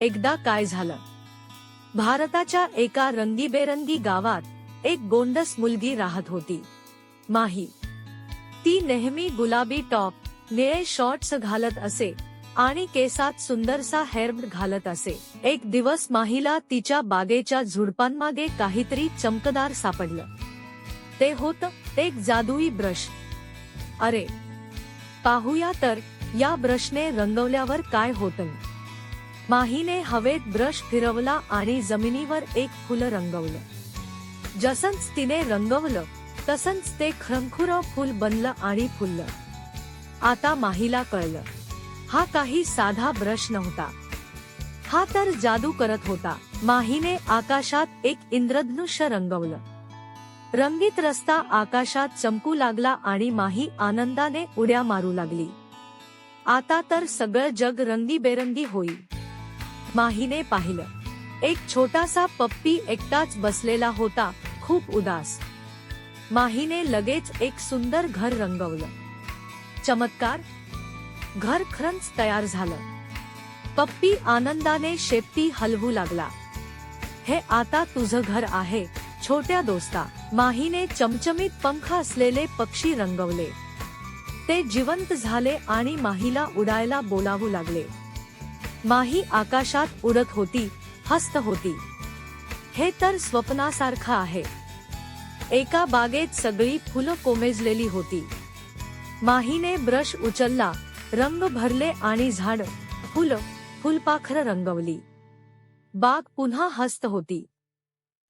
एकदा काय झालं? भारताच्या एका रंगीबेरंगी गावात एक गोंडस मुलगी राहत होती. माही. ती नेहमी गुलाबी टॉप निळे शॉर्ट्स घालत असे आणि केसात सुंदरसा हेअर्ब घालत असे. एक दिवस माहीला तिच्या बागेच्या झुडपांमागे काहीतरी चमकदार सापडलं. ते होत एक जादुई ब्रश. अरे. पाहूया तर या ब्रशने रंगवल्यावर काय होतं? माहीने हवेत ब्रश फिरवला आणि जमिनीवर एक फुल रंगवलं. जसंच तिने रंगवलं तसंच ते खरंखुर फुल बनलं आणि फुललं. आता माहीला कळलं हा काही साधा ब्रश नव्हता. हा तर जादू करत होता. माहीने आकाशात एक इंद्रधनुष्य रंगवलं. रंगीत रस्ता आकाशात चमकू लागला आणि माही आनंदाने उड्या मारू लागली. आता तर सगळं जग रंगीबेरंगी होईल. माहीने पाहिलं. एक छोटासा पप्पी एकटाच बसलेला होता खूप उदास. माहीने लगेच एक सुंदर घर रंगवलं. चमत्कार घर खरंच तयार झालं. पप्पी आनंदाने शेपटी हलवू लागला. हे आता तुझं घर आहे छोट्या दोस्ता माहीने चमचमीत पंख असलेले पक्षी रंगवले. ते जिवंत झाले आणि माहीला उडायला बोलावू लागले. माही आकाशात उडत होती हस्त होती. हे तर स्वप्नासारखं आहे. एका बागेत सगळी फुलं कोमेजलेली होती. माहीने ब्रश उचलला रंग भरले आणि झाड फुलं फुलपाखरं रंगवली. बाग पुन्हा हस्त होती.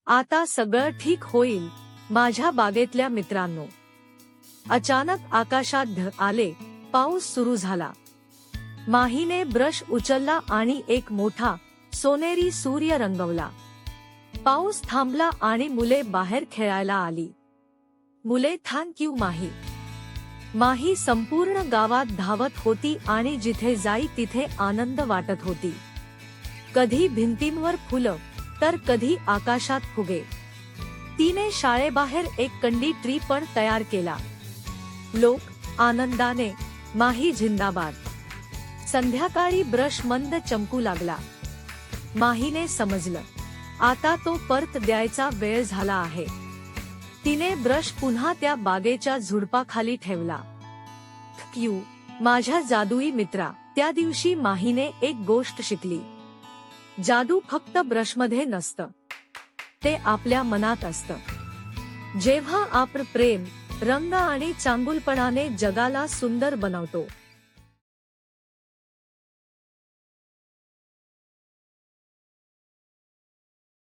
आता सगळं ठीक होईल माझ्या बागेतल्या मित्रांनो. अचानक आकाशात ढ आले पाऊस सुरू झाला. माहीने ब्रश उचलला आणि एक मोठा सोनेरी सूर्य रंगवला. पाऊस थांबला आणि मुले बाहेर खेळायला आली. मुले थँक यू माही. माही संपूर्ण गावात धावत होती आणि जिथे जाई तिथे आनंद वाटत होती. कधी भिंतींवर फुलं तर कधी आकाशात फुगे. तिने शाळेबाहेर एक कंडी ट्री पण तयार केला. लोक आनंदाने माही झिंदाबाद संध्याकाळी ब्रश मंद चमकू लागला. माहीने समजलं. आता तो परत द्यायचा वेळ झाला आहे. तिने ब्रश पुन्हा त्या बागेच्या झुडपाखाली ठेवला. यू माझ्या जादुई मित्रा. त्या दिवशी माहीने एक गोष्ट शिकली. जादू फक्त ब्रशमध्ये नसतं. ते आपल्या मनात असतं. जेव्हा आपण प्रेम रंग आणि चांगुलपणाने जगाला सुंदर बनवतो